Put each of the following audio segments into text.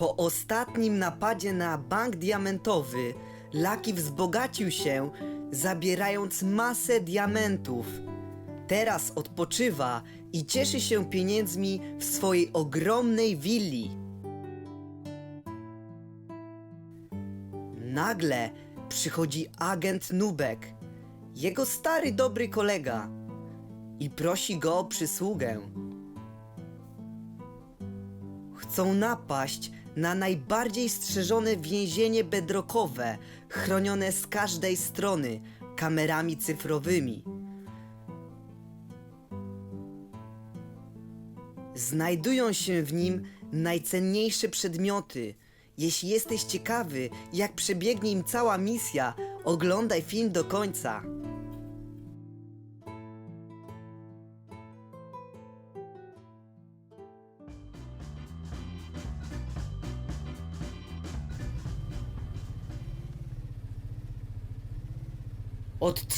Po ostatnim napadzie na bank diamentowy, Lucky wzbogacił się, zabierając masę diamentów. Teraz odpoczywa i cieszy się pieniędzmi w swojej ogromnej willi. Nagle przychodzi agent Nubek, jego stary dobry kolega, i prosi go o przysługę. Chcą napaść na najbardziej strzeżone więzienie bedrockowe, chronione z każdej strony kamerami cyfrowymi. Znajdują się w nim najcenniejsze przedmioty. Jeśli jesteś ciekawy, jak przebiegnie im cała misja, oglądaj film do końca.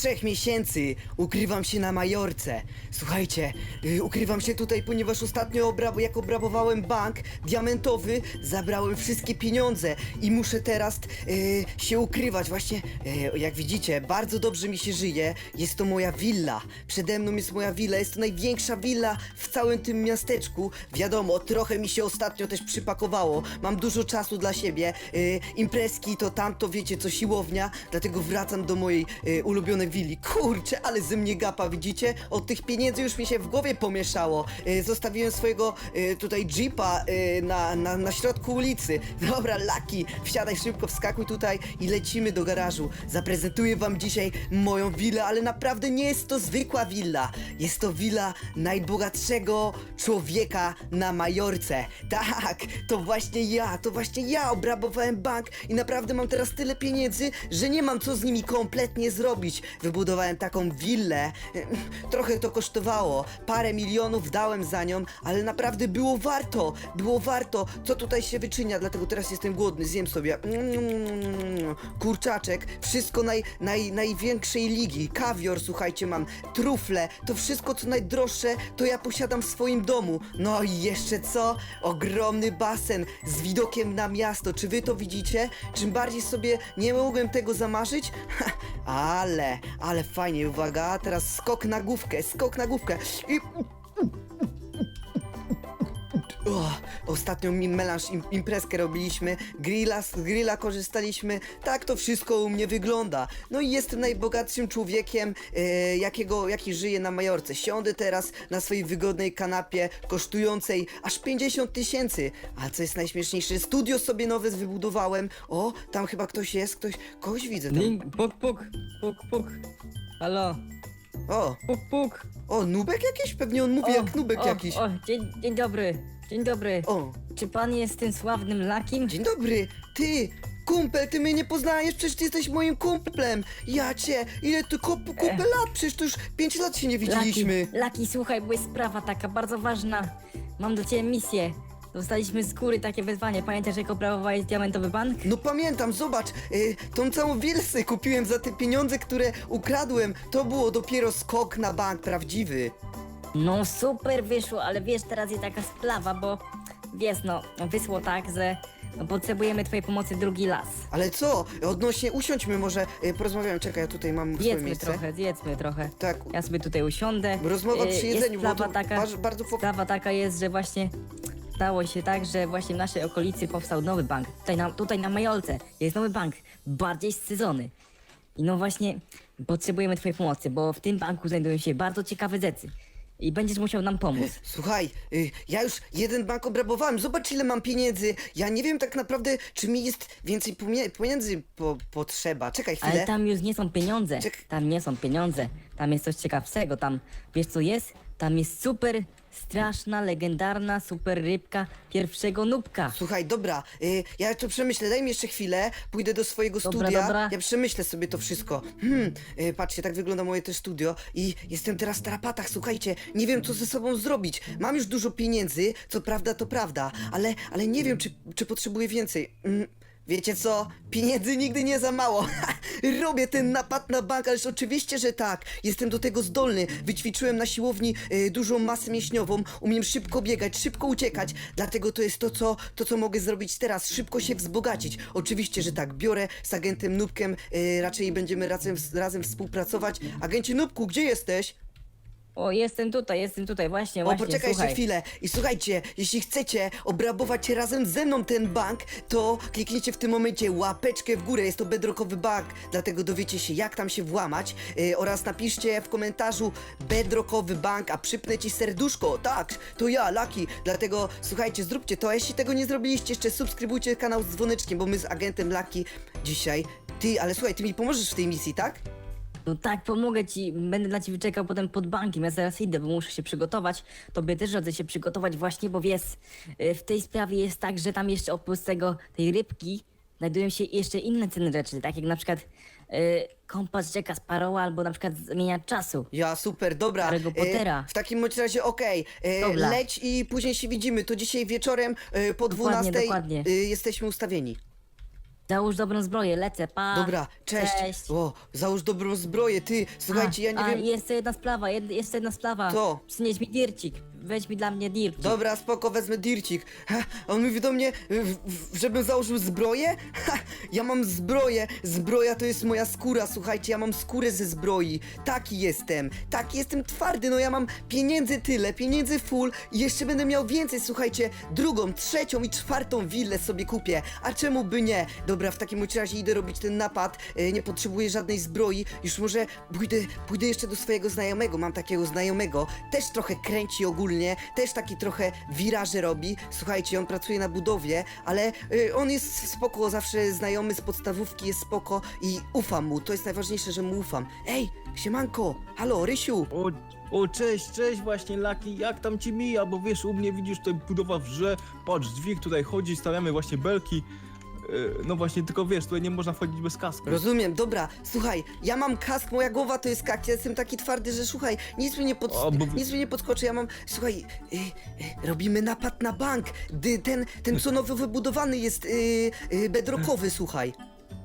Trzech miesięcy ukrywam się na Majorce. Słuchajcie, y, ukrywam się tutaj, ponieważ ostatnio jak obrabowałem bank diamentowy, zabrałem wszystkie pieniądze i muszę teraz y, się ukrywać. Właśnie, y, jak widzicie, bardzo dobrze mi się żyje. Jest to moja willa. Przede mną jest moja willa. Jest to największa willa w całym tym miasteczku. Wiadomo, trochę mi się ostatnio też przypakowało. Mam dużo czasu dla siebie. Y, imprezki to tamto, wiecie, co siłownia. Dlatego wracam do mojej y, ulubionej willi. Kurczę, ale ze mnie gapa, widzicie? Od tych pieniędzy już mi się w głowie pomieszało. Y, zostawiłem swojego y, tutaj jeepa y, na, na, na środku ulicy. Dobra, Laki, wsiadaj szybko, wskakuj tutaj i lecimy do garażu. Zaprezentuję wam dzisiaj moją willę, ale naprawdę nie jest to zwykła willa. Jest to willa najbogatszego człowieka na Majorce. Tak, to właśnie ja, to właśnie ja obrabowałem bank i naprawdę mam teraz tyle pieniędzy, że nie mam co z nimi kompletnie zrobić. Wybudowałem taką willę. Trochę to kosztowało. Parę milionów dałem za nią, ale naprawdę było warto. Było warto. Co tutaj się wyczynia, dlatego teraz jestem głodny. Zjem sobie kurczaczek. Wszystko naj, naj, największej ligi. Kawior, słuchajcie, mam trufle. To wszystko, co najdroższe, to ja posiadam w swoim domu. No i jeszcze co? Ogromny basen z widokiem na miasto. Czy wy to widzicie? Czym bardziej sobie nie mogłem tego zamarzyć? ale, ale fajnie, uwaga, teraz skok na główkę, skok na główkę i... O, ostatnio mi melanż im, imprezkę robiliśmy, grilla, z grilla korzystaliśmy, tak to wszystko u mnie wygląda. No i jestem najbogatszym człowiekiem, e, jakiego, jaki żyje na Majorce. Siądę teraz na swojej wygodnej kanapie, kosztującej aż 50 tysięcy. A co jest najśmieszniejsze, studio sobie nowe wybudowałem. O, tam chyba ktoś jest, ktoś, kogoś widzę tam. Ding, puk, puk, puk, puk. Halo, O, puk, puk. o, Nubek jakiś? Pewnie on mówi jak Nubek o, jakiś. O, dzień, dzień dobry, dzień dobry. O, Czy pan jest tym sławnym Lakim? Dzień dobry, ty, kumpel, ty mnie nie poznajesz, przecież ty jesteś moim kumplem. Ja cię, ile tu kup, kupę lat, przecież to już 5 lat się nie widzieliśmy. Laki, Laki, słuchaj, bo jest sprawa taka bardzo ważna. Mam do ciebie misję. Dostaliśmy z góry takie wezwanie. Pamiętasz, jak opravowałeś diamentowy bank? No pamiętam, zobacz, y, tą całą wilsę kupiłem za te pieniądze, które ukradłem. To było dopiero skok na bank prawdziwy. No super wyszło, ale wiesz, teraz jest taka sprawa, bo wiesz, no, wyszło tak, że no, potrzebujemy twojej pomocy drugi las. Ale co, odnośnie, usiądźmy może, y, porozmawiamy, czekaj, ja tutaj mam swoje Zjedzmy miejsce. trochę, zjedzmy trochę. Tak, Ja sobie tutaj usiądę. Rozmowa E, przy jest jedzeniu, bo sprawa to taka, baż- bardzo po- Sprawa taka jest, że właśnie stało się tak, że właśnie w naszej okolicy powstał nowy bank. Tutaj na, tutaj na Majolce jest nowy bank, bardziej scyzony. I no właśnie potrzebujemy twojej pomocy, bo w tym banku znajdują się bardzo ciekawe rzeczy. I będziesz musiał nam pomóc. Słuchaj, y, ja już jeden bank obrabowałem, zobacz ile mam pieniędzy. Ja nie wiem tak naprawdę, czy mi jest więcej pomie- pieniędzy po- potrzeba. Czekaj chwilę. Ale tam już nie są pieniądze. Czek- Tam nie są pieniądze. Tam jest coś ciekawszego. Tam, wiesz co jest? Tam jest super straszna, legendarna super rybka pierwszego nubka. Słuchaj, dobra, y, ja to przemyślę, daj mi jeszcze chwilę, pójdę do swojego Dobra, studia, dobra. ja przemyślę sobie to wszystko. Hmm, y, patrzcie, tak wygląda moje też studio i jestem teraz w tarapatach, słuchajcie, nie wiem co ze sobą zrobić. Mam już dużo pieniędzy, co prawda to prawda, ale, ale nie wiem, czy, czy potrzebuję więcej. Mm, Wiecie co? Pieniędzy nigdy nie za mało. Robię ten napad na bank, ależ oczywiście, że tak. Jestem do tego zdolny. Wyćwiczyłem na siłowni e, dużą masę mięśniową. Umiem szybko biegać, szybko uciekać. Dlatego to jest to co, to, co mogę zrobić teraz. Szybko się wzbogacić. Oczywiście, że tak. Biorę z agentem Nubkiem. E, raczej będziemy razem, razem współpracować. Agencie Nubku, gdzie jesteś? O, jestem tutaj, jestem tutaj, właśnie, O, właśnie, poczekaj słuchaj. jeszcze chwilę. I słuchajcie, jeśli chcecie obrabować razem ze mną ten bank, to kliknijcie w tym momencie łapeczkę w górę. Jest to bedrockowy bank, dlatego dowiecie się, jak tam się włamać. Yy, oraz napiszcie w komentarzu bedrockowy bank, a przypnę ci serduszko. Tak, to ja, Lucky. Dlatego słuchajcie, zróbcie to. A jeśli tego nie zrobiliście, jeszcze subskrybujcie kanał z dzwoneczkiem, bo my z agentem Lucky dzisiaj. Ty, ale słuchaj, ty mi pomożesz w tej misji, tak? No tak, pomogę ci, będę na ciebie czekał potem pod bankiem, ja zaraz idę, bo muszę się przygotować. Tobie też radzę się przygotować właśnie, bo wiesz, y, w tej sprawie jest tak, że tam jeszcze oprócz tego, tej rybki, znajdują się jeszcze inne cenne rzeczy, tak jak na przykład y, kompas Jacka Sparrowa albo na przykład zmieniacz czasu. Ja, super, dobra. Harry'ego Pottera. E, w takim bądź razie okej. E, Dobra. Leć i później się widzimy. To dzisiaj wieczorem e, po Dokładnie, 12 dokładnie. e, jesteśmy ustawieni. Załóż dobrą zbroję, lecę, pa! Dobra, cześć. Cześć! O, załóż dobrą zbroję, ty. Słuchajcie, ja nie a, wiem. jeszcze jedna sprawa, jed, jeszcze jedna sprawa. Co? Przynieś mi dircik, weź mi dla mnie dircik. Dobra, spoko, wezmę dircik. Ha, on mówi do mnie, w, w, żebym założył zbroję? Ha, ja mam zbroję. Zbroja to jest moja skóra, słuchajcie, ja mam skórę ze zbroi. Taki jestem. Taki jestem twardy, no ja mam pieniędzy tyle, pieniędzy full i jeszcze będę miał więcej, słuchajcie. Drugą, trzecią i czwartą willę sobie kupię. A czemu by nie? Dobra, w takim razie idę robić ten napad. E, nie potrzebuję żadnej zbroi. Już może pójdę, pójdę jeszcze do swojego znajomego. Mam takiego znajomego. Też trochę kręci ogólnie. Też taki trochę wiraże robi. Słuchajcie, on pracuje na budowie, ale e, on jest spoko. Zawsze znajomy z podstawówki jest spoko i ufam mu. To jest najważniejsze, że mu ufam. Ej, siemanko. Halo, Rysiu. O, o, cześć, cześć właśnie Laki, jak tam ci mija, bo wiesz, u mnie widzisz, tutaj budowa wrze, patrz, dźwig tutaj chodzi, stawiamy właśnie belki, no właśnie, tylko wiesz, tutaj nie można wchodzić bez kasku. Rozumiem, dobra, słuchaj, ja mam kask, moja głowa to jest kak, ja jestem taki twardy, że słuchaj, nic mi nie, pod... O, bo- nic mi nie podskoczy, ja mam, słuchaj, y, y, robimy napad na bank, Dy, ten, ten co nowo wybudowany jest, y, y, bedrockowy, słuchaj.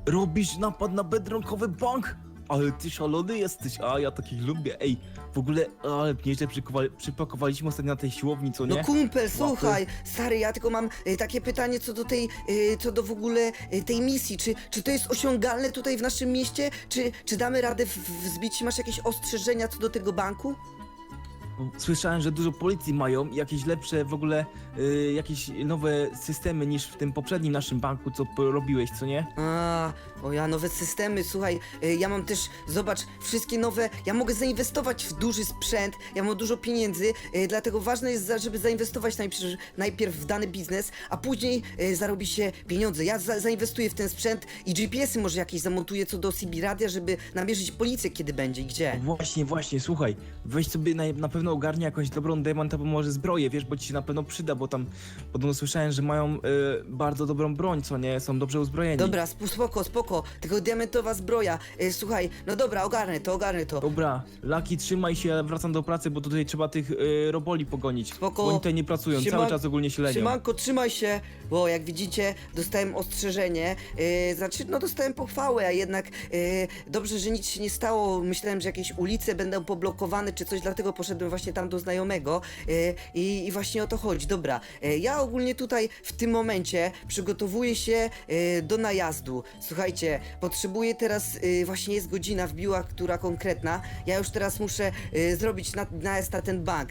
Robisz napad na bedronkowy bank? Ale ty szalony jesteś, a ja takich lubię, ej, w ogóle, ale nieźle przypakowaliśmy ostatnio na tej siłowni, co nie? No kumpel, słuchaj, stary, ja tylko mam y, takie pytanie co do tej, y, co do w ogóle y, tej misji, czy, czy to jest osiągalne tutaj w naszym mieście, czy, czy damy radę w- wzbić, masz jakieś ostrzeżenia co do tego banku? Słyszałem, że dużo policji mają, jakieś lepsze w ogóle, y, jakieś nowe systemy niż w tym poprzednim naszym banku, co robiłeś, co nie? A, o ja nowe systemy, słuchaj, y, ja mam też, zobacz, wszystkie nowe, ja mogę zainwestować w duży sprzęt, ja mam dużo pieniędzy, y, dlatego ważne jest, za- żeby zainwestować najpierw, najpierw w dany biznes, a później y, zarobi się pieniądze. Ja za, zainwestuję w ten sprzęt i GPS-y może jakieś zamontuję co do CB radia, żeby namierzyć policję kiedy będzie i gdzie. Właśnie, właśnie, słuchaj, weź sobie na, na pewno ogarnij jakąś dobrą diamentową może zbroję, wiesz, bo ci się na pewno przyda, bo tam podobno słyszałem, że mają y, bardzo dobrą broń, co nie, są dobrze uzbrojeni. Dobra, sp- spoko, spoko, tylko diamentowa zbroja, y, słuchaj, no dobra, ogarnę to, ogarnę to. Dobra, Laki, trzymaj się, ja wracam do pracy, bo tutaj trzeba tych y, roboli pogonić. Spoko. Bo oni tutaj nie pracują, cały czas ogólnie się lenią. Siemanko, trzymaj się, bo jak widzicie, dostałem ostrzeżenie, yy, znaczy, no dostałem pochwałę, a jednak yy, dobrze, że nic się nie stało, myślałem, że jakieś ulice będą poblokowane czy coś, dlatego poszedłem właśnie tam do znajomego yy, i, i właśnie o to chodzi, dobra, yy, ja ogólnie tutaj w tym momencie przygotowuję się yy, do najazdu, słuchajcie, potrzebuję teraz, właśnie jest godzina wbiła, która konkretna, ja już teraz muszę zrobić na, najazd na ten bank,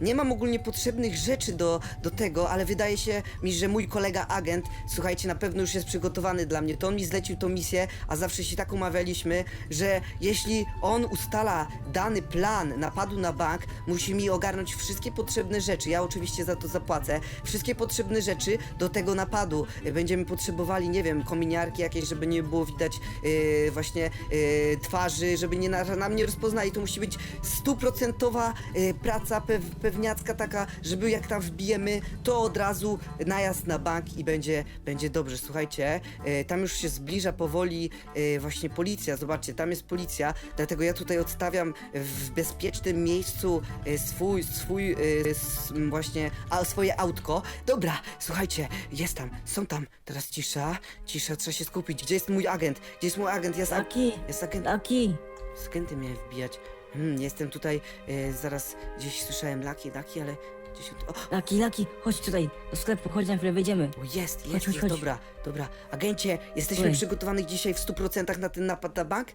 nie mam ogólnie potrzebnych rzeczy do, do tego, ale wydaje się mi, że mój kolega agent, słuchajcie, na pewno już jest przygotowany dla mnie. To on mi zlecił tą misję, a zawsze się tak umawialiśmy, że jeśli on ustala dany plan napadu na bank, musi mi ogarnąć wszystkie potrzebne rzeczy. Ja oczywiście za to zapłacę. Wszystkie potrzebne rzeczy do tego napadu. Będziemy potrzebowali, nie wiem, kominiarki jakieś, żeby nie było widać yy, właśnie yy, twarzy, żeby nie na, na mnie rozpoznali. To musi być stuprocentowa yy, praca pew, pewniacka taka, żeby jak tam wbijemy, to od razu najazd na bank i będzie, będzie dobrze. Słuchajcie, yy, tam już się zbliża powoli yy, właśnie policja. Zobaczcie, tam jest policja, dlatego ja tutaj odstawiam w bezpiecznym miejscu miejscu e, swój, swój, e, s, m, właśnie, a, swoje autko. Dobra, słuchajcie, jest tam, są tam. Teraz cisza, cisza, trzeba się skupić. Gdzie jest mój agent? Gdzie jest mój agent? Jest, ag- jest agent. Laki. Skęty mnie wbijać. Hmm, jestem tutaj, e, zaraz gdzieś słyszałem laki, laki, ale gdzieś... O, Laki, Laki, chodź tutaj, do sklepu, chodź na chwilę wyjdziemy. o jest, jest, chodź, jest, chodź. dobra, dobra. Agencie, jesteśmy przygotowani dzisiaj w 100% na ten napad na bank?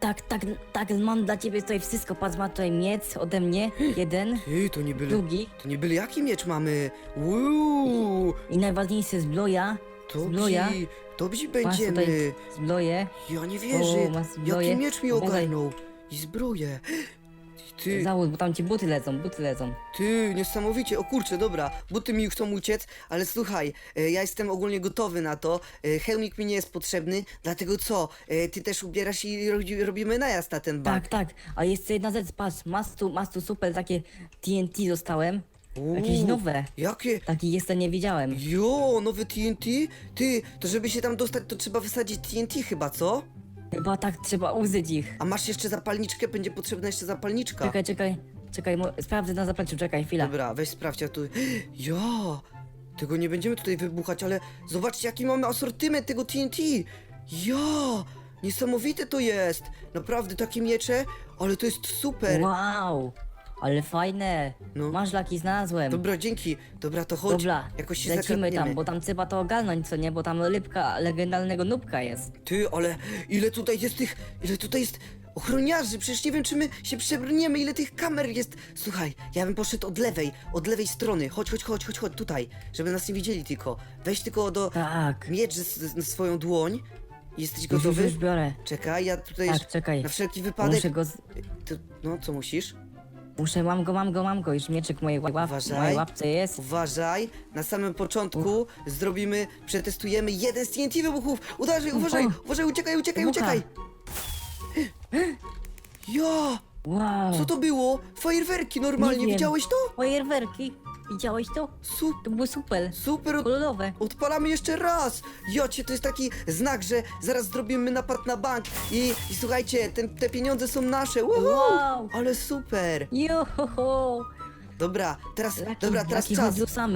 Tak, tak, tak, mam dla ciebie tutaj wszystko, patrz, ma tutaj miec ode mnie, jeden, Ty, to nie byli... drugi To nie byli jaki miecz mamy? Uuu, i najważniejszy zbroja, zbroja. dobrzy, dobrzy Masz będziemy. tutaj zbroję. Ja nie wierzę, O, masz zbroję. jaki miecz mi Uważaj. ogarnął. I zbroję. Ty, Załóż, bo tam ci buty lecą, buty lecą. ty, niesamowicie. O kurczę, dobra, buty mi chcą uciec, ale słuchaj, e, ja jestem ogólnie gotowy na to. E, Helmik mi nie jest potrzebny, dlatego co? E, Ty też ubierasz i robi- robimy najazd na ten bank. Tak, tak, a jeszcze jedna rzecz, patrz, masz tu, masz tu super takie TNT dostałem, jakieś Uuu, nowe, Jakie? takich jeszcze nie widziałem. Jo, nowe TNT? Ty, to żeby się tam dostać, to trzeba wysadzić TNT chyba, co? Chyba tak trzeba użyć ich. A masz jeszcze zapalniczkę? Będzie potrzebna jeszcze zapalniczka. Czekaj, czekaj, czekaj, mo- sprawdzę na zapleczu, czekaj, chwila. Dobra, weź sprawdź, ja tu... Ja! Tego nie będziemy tutaj wybuchać, ale zobaczcie jaki mamy asortyment tego TNT! Ja! Niesamowite to jest! Naprawdę takie miecze, ale to jest super! Wow, ale fajne. No. Masz laki, znalazłem. Dobra, dzięki. Dobra, to chodź. Dobra, jakoś się lecimy zakradniemy. tam, bo tam trzeba to ogarnąć, co nie? Bo tam rybka legendarnego nubka jest. Ty, ale ile tutaj jest tych... Ile tutaj jest ochroniarzy? Przecież nie wiem, czy my się przebrniemy, ile tych kamer jest. Słuchaj, ja bym poszedł od lewej, od lewej strony. Chodź, chodź, chodź, chodź, chodź tutaj, żeby nas nie widzieli tylko. Weź tylko do... Tak. miecz z, z, na swoją dłoń. Jesteś Już, już, gotowy? już biorę. Czekaj, ja tutaj Tak, czekaj. na wszelki wypadek. Muszę go, z... No, co musisz? Muszę, mam go, mam go, mam go. Już mieczek w mojej, łap... Uważaj. mojej łapce jest. Uważaj, na samym początku zrobimy, przetestujemy jeden z TNT wybuchów. Uważaj, uważaj, O. uważaj, uciekaj, uciekaj, Wybucha. uciekaj. Ja, Wow. co to było? Fajerwerki normalnie, Nie wiem. widziałeś to? Fajerwerki. Widziałeś to? Su To było super. super, od- Kolorowe. Odpalamy jeszcze raz! Jocie, to jest taki znak, że zaraz zrobimy napad na bank i, i słuchajcie, ten, te pieniądze są nasze. Woohoo! Wow. Ale super! Johoho. Dobra, teraz, Laki, dobra, teraz Laki, czas,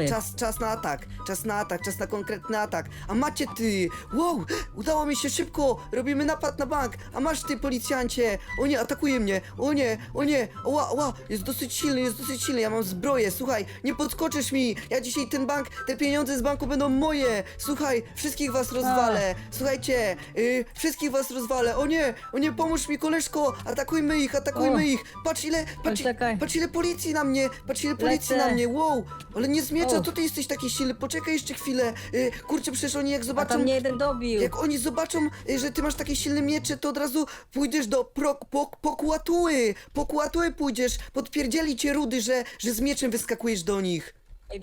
czas, czas na atak, czas na atak, czas na konkretny atak. A macie ty, wow, udało mi się szybko, robimy napad na bank, a masz ty policjancie, o nie, atakuje mnie, o nie, o nie, ła, ła, jest dosyć silny, jest dosyć silny, ja mam zbroję, słuchaj, nie podskoczysz mi, ja dzisiaj ten bank, te pieniądze z banku będą moje, słuchaj, wszystkich was rozwalę, słuchajcie, y, wszystkich was rozwalę, o nie, o nie, pomóż mi koleżko, atakujmy ich, atakujmy O. ich, patrz ile, patrz, patrz ile policji na mnie, patrz ile policji Lecę. na mnie, wow, ale nie zmiecza, O. to ty jesteś taki silny, poczekaj jeszcze chwilę, y, kurczę, przecież oni jak A zobaczą, tam mnie jeden dobił. jak oni zobaczą, y, że ty masz takie silne miecze, to od razu pójdziesz do pro, pok, pokłatuły, pokłatuły pójdziesz, podpierdzieli cię rudy, że, że z mieczem wyskakujesz do nich.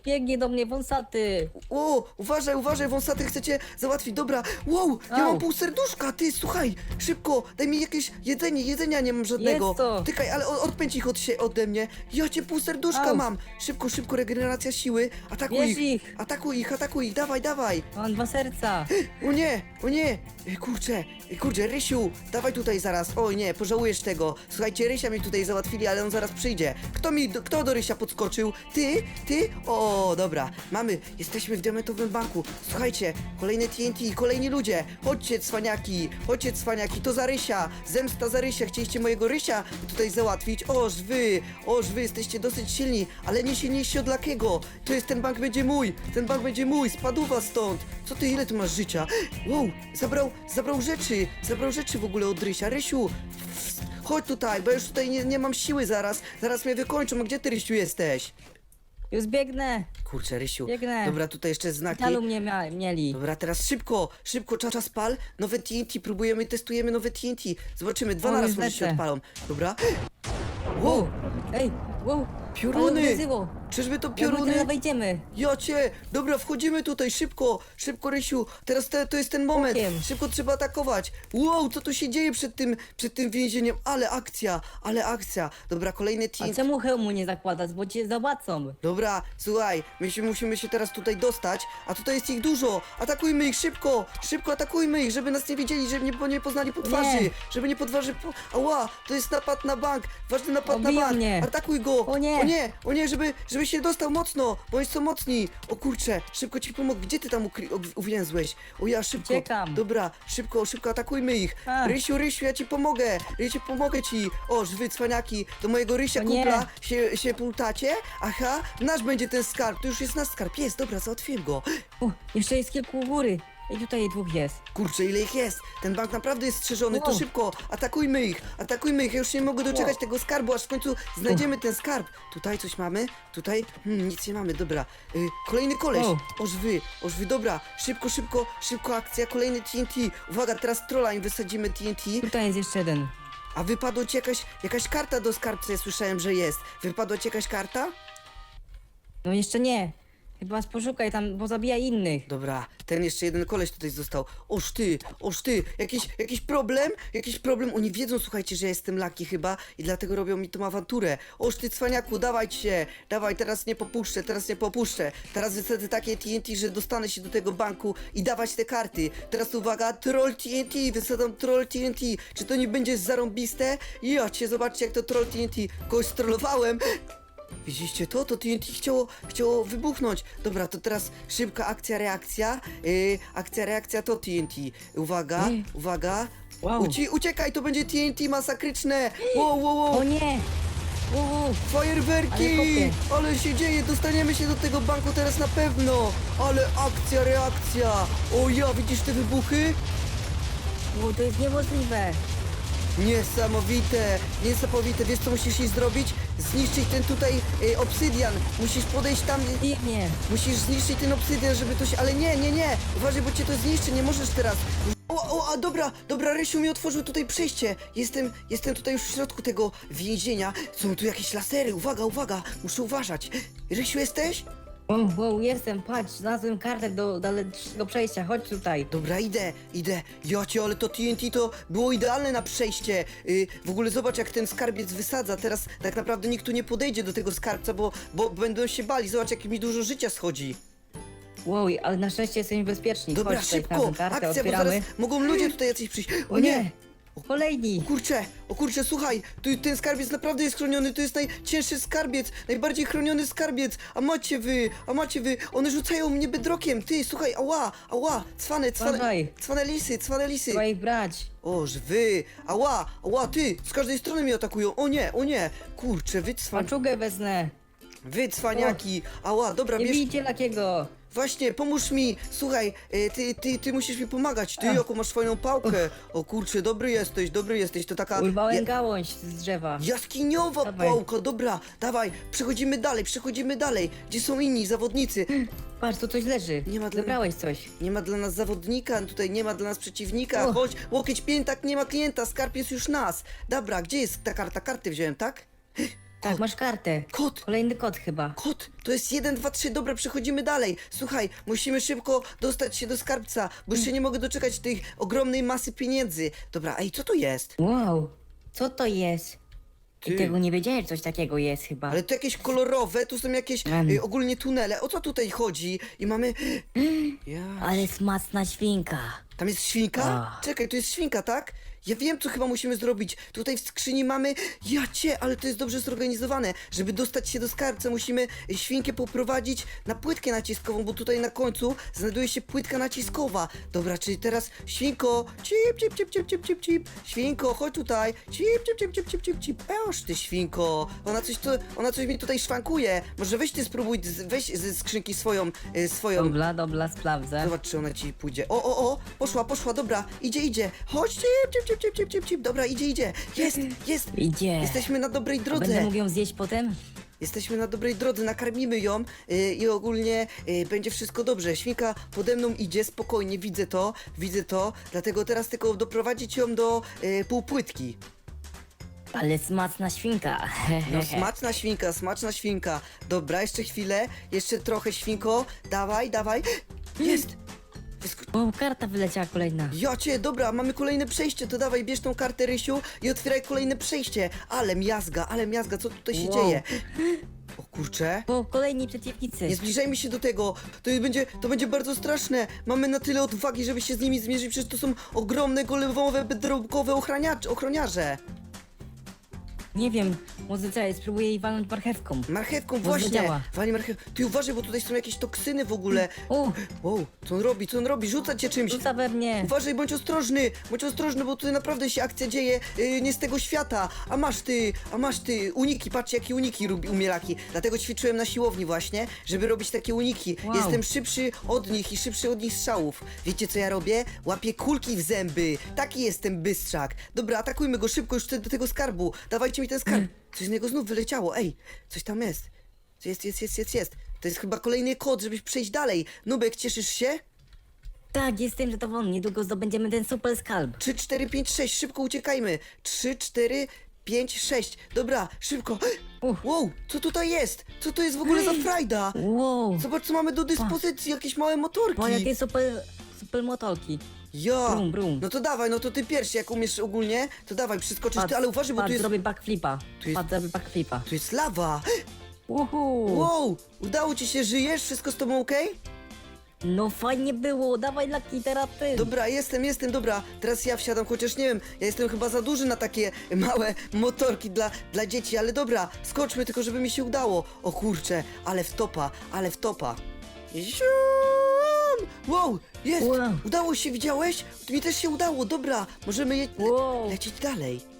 Biegnie do mnie wąsaty. O, uważaj, uważaj, wąsaty chcecie załatwić, dobra, wow, ja Au. mam pół serduszka, ty, słuchaj, szybko, daj mi jakieś jedzenie, jedzenia nie mam żadnego, Jest to. tykaj, ale o- odpędź ich od się, ode mnie, ja cię pół serduszka Au. mam, szybko, szybko, regeneracja siły, atakuj Bierz ich, atakuj ich, atakuj ich, dawaj, dawaj, Mam dwa serca. o nie, o nie, Ej, kurczę, ej, kurczę, Rysiu, dawaj tutaj zaraz, oj nie, pożałujesz tego, słuchajcie, Rysia mi tutaj załatwili, ale on zaraz przyjdzie, kto mi, do, kto do Rysia podskoczył, ty, ty, o, dobra, mamy, jesteśmy w diamentowym banku, słuchajcie, kolejne TNT, kolejni ludzie, chodźcie cwaniaki, chodźcie cwaniaki, to za Rysia, zemsta za Rysia, chcieliście mojego Rysia tutaj załatwić, oż wy, oż wy jesteście dosyć silni, ale nie silniejsi od Lakiego, to jest, ten bank będzie mój, ten bank będzie mój, spadł was stąd, co ty, ile ty masz życia, wow, zabrał, zabrał rzeczy, zabrał rzeczy w ogóle od Rysia, Rysiu, chodź tutaj, bo już tutaj nie, nie mam siły zaraz, zaraz mnie wykończą, a gdzie ty Rysiu jesteś? Już biegnę. Kurczę, Rysiu. Biegnę. Dobra, tutaj jeszcze znaki. Talu mnie mia mieli. Dobra, teraz szybko, szybko, czas, czas pal. Nowe TNT, próbujemy, testujemy nowe TNT. Zobaczymy, dwa O, na raz już może się lecę. odpalą. Dobra. Wow, Ej, wow. Pioruny. Uderzyło. Czyżby to pioruny? teraz wejdziemy? Jocie! Dobra, wchodzimy tutaj, szybko! Szybko, Rysiu! Teraz te, to jest ten moment! Bokiem. Szybko trzeba atakować! Wow, co tu się dzieje przed tym, przed tym więzieniem? Ale akcja, ale akcja! Dobra, kolejny A team. czemu hełmu nie zakładać, bo cię zobaczą. Dobra, słuchaj, my się, musimy się teraz tutaj dostać, a tutaj jest ich dużo! Atakujmy ich szybko! Szybko atakujmy ich, żeby nas nie widzieli, żeby nie, nie poznali po twarzy! Nie. Żeby nie podważy... Po... Ała! To jest napad na bank! Ważny napad na bank! mnie. Atakuj go! O nie. O nie! O nie, żeby, żeby się dostał mocno! Bo oni są mocni! O kurczę, szybko ci pomogę. Gdzie ty tam ukry... uwięzłeś? O ja, szybko! Uciekam. Dobra, szybko, szybko atakujmy ich! A. Rysiu, Rysiu, ja ci pomogę! Rysiu, pomogę ci! O, żwy cwaniaki! Do mojego Rysia O nie. się, się pultacie? Aha, nasz będzie ten skarb, to już jest nasz skarb. Jest, dobra, załatwiłem go. O, jeszcze jest kilku u góry. I tutaj dwóch jest. Kurczę, ile ich jest? Ten bank naprawdę jest strzeżony, to Wow. szybko, atakujmy ich, atakujmy ich, ja już nie mogę doczekać tego skarbu, aż w końcu znajdziemy ten skarb. Tutaj coś mamy? Tutaj? Hmm, nic nie mamy, dobra. Y, kolejny koleś, Wow. ożwy, ożwy, dobra, szybko, szybko, szybko akcja, kolejny TNT. Uwaga, teraz trolla im wysadzimy TNT. Tutaj jest jeszcze jeden. A wypadła ci jakaś, jakaś karta do skarbca, ja słyszałem, że jest. Wypadła ci jakaś karta? No jeszcze nie. Chyba poszukaj tam, bo zabija innych. Dobra, ten jeszcze jeden koleś tutaj został. Oż ty, oż ty, jakiś, jakiś problem? Jakiś problem? Oni wiedzą, słuchajcie, że jestem laki chyba i dlatego robią mi tą awanturę. Oż ty, cwaniaku, dawaj się, dawaj, teraz nie popuszczę, teraz nie popuszczę. Teraz wysadzę takie TNT, że dostanę się do tego banku i dawać te karty. Teraz uwaga, troll TNT, wysadzam troll TNT. Czy to nie będzie zarąbiste? Ja cię, zobaczcie jak to troll TNT. Kogoś strollowałem. Widzieliście to? To TNT chciało, chciało wybuchnąć. Dobra, to teraz szybka akcja, reakcja. Yy, akcja, reakcja to TNT. Uwaga, Nie. uwaga. Wow. Uci uciekaj, to będzie TNT masakryczne. Wow, wow, wow. O nie! Uuu, Fajerwerki! Ale kopie. Ale się dzieje, dostaniemy się do tego banku teraz na pewno. Ale akcja, reakcja. O ja, widzisz te wybuchy? uuu, to jest niemożliwe. Niesamowite, niesamowite. Wiesz co musisz jej zrobić? Zniszczyć ten tutaj y, obsydian. Musisz podejść tam. I nie. Musisz zniszczyć ten obsydian, żeby to się... Ale nie, nie, nie! Uważaj, bo cię to zniszczy, nie możesz teraz. O, o, a dobra, dobra, Rysiu mi otworzył tutaj przejście. Jestem, jestem tutaj już w środku tego więzienia. Są tu jakieś lasery, uwaga, uwaga, muszę uważać. Rysiu, jesteś? Wow, wow, jestem, patrz, znalazłem kartę do dalszego przejścia, chodź tutaj. Dobra, idę, idę. Jocie, ale to TNT to było idealne na przejście. Yy, w ogóle zobacz, jak ten skarbiec wysadza. Teraz tak naprawdę nikt tu nie podejdzie do tego skarbca, bo, bo będą się bali. Zobacz, jak mi dużo życia schodzi. Wow, ale na szczęście jesteśmy bezpieczni. Dobra, chodź tutaj, szybko, znalazłem kartę, akcja, bo otwieramy. zaraz mogą ludzie tutaj jacyś przyjść. O nie! Kolejni! O kurczę, o kurczę, słuchaj, tu ten skarbiec naprawdę jest chroniony, to jest najcięższy skarbiec, najbardziej chroniony skarbiec, a macie wy, a macie wy, one rzucają mnie bedrokiem, ty, słuchaj, ała, ała, cwane, cwane, Uważaj. cwane lisy, cwane lisy. Trzeba ich brać. Oż wy, ała, ała, ty, z każdej strony mnie atakują, o nie, o nie, kurczę, wy, cwan, Maczugę wezmę. wy cwaniaki, ała, dobra, Nie bierz, bijcie lakiego. Właśnie, pomóż mi! Słuchaj, y, ty, ty, ty musisz mi pomagać. Ty, Ach. jaką masz fajną pałkę. O kurczę, dobry jesteś, dobry jesteś. To taka Urwałem ja- gałąź z drzewa. jaskiniowa Dawaj. pałka. Dobra, dawaj, przechodzimy dalej, przechodzimy dalej. Gdzie są inni zawodnicy? Patrz, tu coś leży. Nie ma dla- Zebrałeś coś. Nie ma dla nas zawodnika, tutaj nie ma dla nas przeciwnika. Och. Chodź, łokieć piętak, nie ma klienta, skarb jest już nas. Dobra, gdzie jest ta karta? Karty wziąłem, tak? Tak, masz kartę. Kot! Kolejny kot chyba. Kot, to jest 1, 2, 3, dobra, przechodzimy dalej. Słuchaj, musimy szybko dostać się do skarbca, bo się nie mogę doczekać tej ogromnej masy pieniędzy. Dobra, ej, co tu jest? Wow, co to jest? Ty. Tego nie wiedziałem, że coś takiego jest chyba. Ale to jakieś kolorowe, tu są jakieś Em. y, ogólnie tunele. O co tutaj chodzi? I mamy... Ja... Ale smaczna świnka. Tam jest świnka? A. Czekaj, to jest świnka, tak? Ja wiem, co chyba musimy zrobić. Tutaj w skrzyni mamy... Ja cię, ale to jest dobrze zorganizowane. Żeby dostać się do skarbca, musimy świnkę poprowadzić na płytkę naciskową, bo tutaj na końcu znajduje się płytka naciskowa. Dobra, czyli teraz świnko... Cip, cip, cip, cip, cip, cip, cip. Świnko, chodź tutaj. Cip, cip, cip, cip, cip, cip, cip. Eoż ty, świnko. Ona coś, tu, ona coś mi tutaj szwankuje. Może weź ty spróbuj, z- weź ze skrzynki swoją, y, swoją... Dobra, dobra, sprawdzę. Zobacz, czy ona ci pójdzie. O, o, o! Poszła, poszła, dobra, idzie, idzie. Chodź, cip, cip, cip, cip, cip, cip, cip. Dobra, idzie, idzie. Jest, jest. Idzie. Jesteśmy na dobrej Będę drodze. mógł ją zjeść potem? Jesteśmy na dobrej drodze, nakarmimy ją y, i ogólnie y, będzie wszystko dobrze. Świnka pode mną idzie, spokojnie, widzę to, widzę to. Dlatego teraz tylko doprowadzić ją do y, półpłytki. Ale smaczna świnka. No smaczna świnka, smaczna świnka. Dobra, jeszcze chwilę, jeszcze trochę świnko. Dawaj, dawaj. Jest! O, karta wyleciała kolejna. Ja cię, dobra, mamy kolejne przejście, to dawaj, bierz tą kartę Rysiu i otwieraj kolejne przejście. Ale miazga, ale miazga, co tutaj się Wow. dzieje? O kurcze. Po kolejni przeciwnicy. Nie zbliżajmy się do tego, to będzie, to będzie bardzo straszne. Mamy na tyle odwagi, żeby się z nimi zmierzyć, przecież to są ogromne, golemowe, bedrogowe ochroniarze. Nie wiem, może co, spróbuję jej walnąć marchewką. Marchewką, właśnie. działa. Wali marchew. Ty uważaj, bo tutaj są jakieś toksyny w ogóle. O, Wow, co on robi, co on robi? Rzuca cię czymś. rzuca we mnie. Uważaj, bądź ostrożny, bądź ostrożny, bo tutaj naprawdę się akcja dzieje yy, nie z tego świata. A masz ty, a masz ty, uniki, patrzcie jakie uniki robi umielaki. Dlatego ćwiczyłem na siłowni właśnie, żeby robić takie uniki. Wow. Jestem szybszy od nich i szybszy od nich strzałów. Wiecie co ja robię? Łapię kulki w zęby. Taki jestem bystrzak. Dobra, atakujmy go szybko już do tego skarbu. Dawajcie mi ten skarb. Coś z niego znów wyleciało. Ej, coś tam jest. Jest, jest, jest, jest, jest. To jest chyba kolejny kod, żeby przejść dalej. Nubek, cieszysz się? Tak, jestem zadowolony, niedługo zdobędziemy ten super skalb. 3, 4, 5, 6, szybko uciekajmy. 3, 4, 5, 6. Dobra, szybko. Uch. Wow, co tutaj jest? Co to jest w ogóle za frajda? Wow, Zobacz, co mamy do dyspozycji, jakieś małe motorki. jakie super, super motorki. Ja. Brum, brum. No to dawaj, no to ty pierwszy, jak umiesz ogólnie, to dawaj, przeskoczysz ty, ale uważaj, bo patrz, tu jest, zrobię backflipa. Tu jest- Patrz, zrobię backflipa. tu jest lawa. Uhu. Wow, udało ci się, żyjesz? Wszystko z tobą okej? No fajnie było, dawaj Laki, teraz ty. Dobra, jestem, jestem, dobra. Teraz ja wsiadam, chociaż nie wiem, ja jestem chyba za duży na takie małe motorki dla, dla dzieci, ale dobra, skoczmy tylko, żeby mi się udało. O kurcze, ale wtopa, ale wtopa. Zium! Wow, jest! Wow. Udało się, widziałeś? Mi też się udało, dobra, możemy je Wow. lecieć dalej.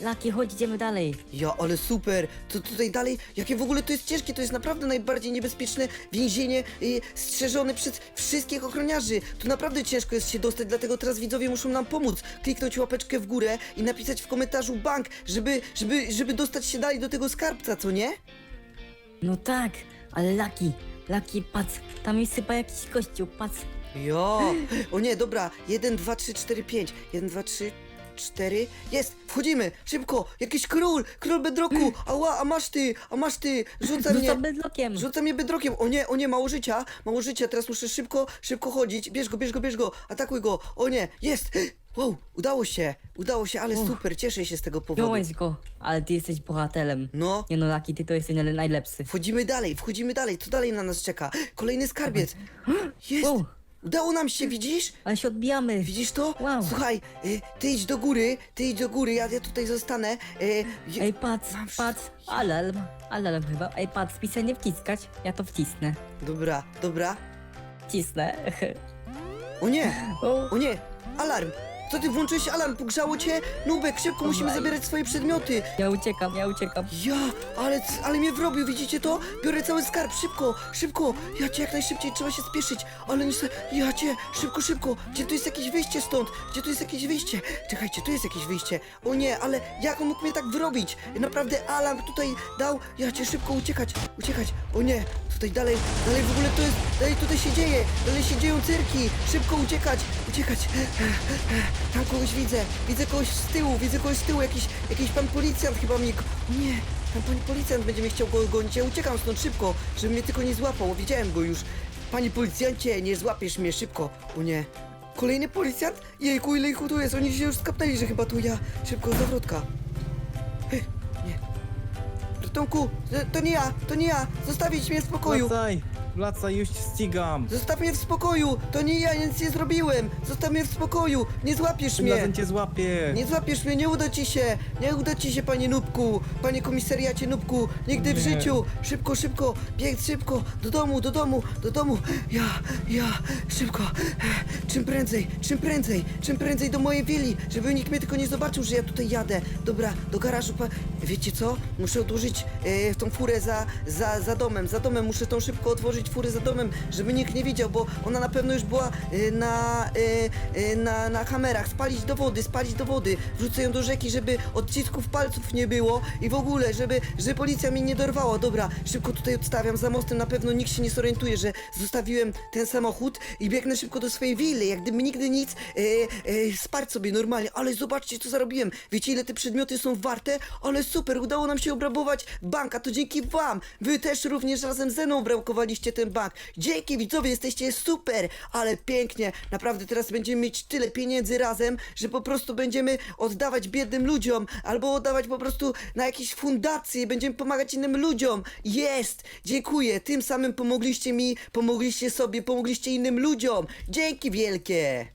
Laki, chodź, idziemy dalej. Ja, ale super! Co tutaj dalej? Jakie w ogóle to jest ciężkie? To jest naprawdę najbardziej niebezpieczne więzienie y, strzeżone przez wszystkich ochroniarzy. Tu naprawdę ciężko jest się dostać, dlatego teraz widzowie muszą nam pomóc. Kliknąć łapeczkę w górę i napisać w komentarzu bank, żeby, żeby, żeby dostać się dalej do tego skarbca, co nie? No tak, ale Laki, Laki, patrz, tam jest chyba jakiś kościół, patrz. Jo! O nie, dobra. 1, 2, 3, 4, 5. 1, 2, 3, 4. Jest! Wchodzimy! Szybko! Jakiś król! Król bedroku! Ała, a masz ty! A masz ty! Rzuca mnie! Rzucam bedlokiem. Rzuca mnie bedrokiem. O nie, o nie, mało życia, mało życia, teraz muszę szybko, szybko chodzić. Bierz go, bierz go, bierz go, atakuj go. O nie, jest! Wow, udało się, udało się, ale super, cieszę się z tego powodu. Wziąłeś go, ale ty jesteś bohaterem. No, Nie no, Laki, ty to jesteś naj- najlepszy. wchodzimy dalej, wchodzimy dalej, co dalej na nas czeka? Kolejny skarbiec. Jest! Wow. Udało nam się, widzisz? Ale się odbijamy. Widzisz to? Wow. Słuchaj, y, ty idź do góry, ty idź do góry, ja, ja tutaj zostanę. Y, je- Ej, patrz, Mam patrz, alarm, alarm chyba. Ej, patrz, wpisać nie wciskać, ja to wcisnę. Dobra, dobra. Wcisnę. O nie, O, o nie, alarm. Co ty włączyłeś alarm? Pogrzało cię? Nubek, szybko musimy zabierać swoje przedmioty. ja uciekam, ja uciekam. Ja, ale, ale mnie wrobił, widzicie to? Biorę cały skarb, szybko, szybko. Ja cię jak najszybciej, trzeba się spieszyć. Ale nie, ja cię, szybko, szybko. Gdzie tu jest jakieś wyjście stąd? Gdzie tu jest jakieś wyjście? Czekajcie, tu jest jakieś wyjście. O nie, ale jak on mógł mnie tak wyrobić? Naprawdę alarm tutaj dał. Ja cię szybko uciekać, uciekać. O nie, tutaj dalej, dalej w ogóle to jest, dalej tutaj się dzieje. Dalej się dzieją cyrki. Szybko uciekać, uciekać. Tam kogoś widzę, widzę kogoś z tyłu, widzę kogoś z tyłu, jakiś, jakiś pan policjant chyba mnie... nie, tam pan policjant będzie mnie chciał go gonić, ja uciekam stąd szybko, żeby mnie tylko nie złapał, widziałem go już. Panie policjancie, nie złapiesz mnie szybko. O nie. Kolejny policjant? Jejku, ile ich tu jest, oni się już skapnęli, że chyba tu ja. Szybko, zawrotka. Hej, nie. Ratunku, to- to nie ja, to nie ja, zostawić mnie w spokoju. Wracaj, wracaj, już ścigam. Zostaw mnie w spokoju, to nie ja, nic nie zrobiłem. Zostaw mnie w spokoju, nie złapiesz Tym mnie. razem cię złapię. Nie złapiesz mnie, nie uda ci się! Nie uda ci się, panie Nubku! Panie komisariacie Nubku! Nigdy w Nie. życiu! Szybko, szybko! Bieg szybko! Do domu, do domu, do domu! Ja, ja, szybko! Czym prędzej, czym prędzej, czym prędzej do mojej willi, żeby nikt mnie tylko nie zobaczył, że ja tutaj jadę. Dobra, do garażu, pa... wiecie co? Muszę odłożyć e, tą furę za, za, za domem, za domem, muszę tą szybko otworzyć furę za domem, żeby nikt nie widział, bo ona na pewno już była e, na, e, e, na, na kamerach. Spalić do wody, spalić do wody, wrzucę ją do rzeki, żeby odcisków palców nie było i w ogóle, żeby, żeby policja mnie nie dorwała. Dobra, szybko tutaj odstawiam za mostem, na pewno nikt się nie zorientuje, że zostawiłem ten samochód i biegnę szybko do swojej willi, jak gdyby nigdy nic, e, e, spać sobie normalnie, ale zobaczcie co zarobiłem. Wiecie ile te przedmioty są warte? Ale super, udało nam się obrabować bank, a to dzięki wam. Wy też również razem ze mną obrabowaliście ten bank. Dzięki widzowie, jesteście super, ale pięknie. Naprawdę teraz będziemy mieć tyle pieniędzy razem, że po prostu będziemy oddawać biednym ludziom, albo oddawać po prostu na jakieś fundacje, będziemy pomagać innym ludziom. Jest! Dziękuję, tym samym pomogliście mi, pomogliście sobie, pomogliście innym ludziom. Dzięki wielkie!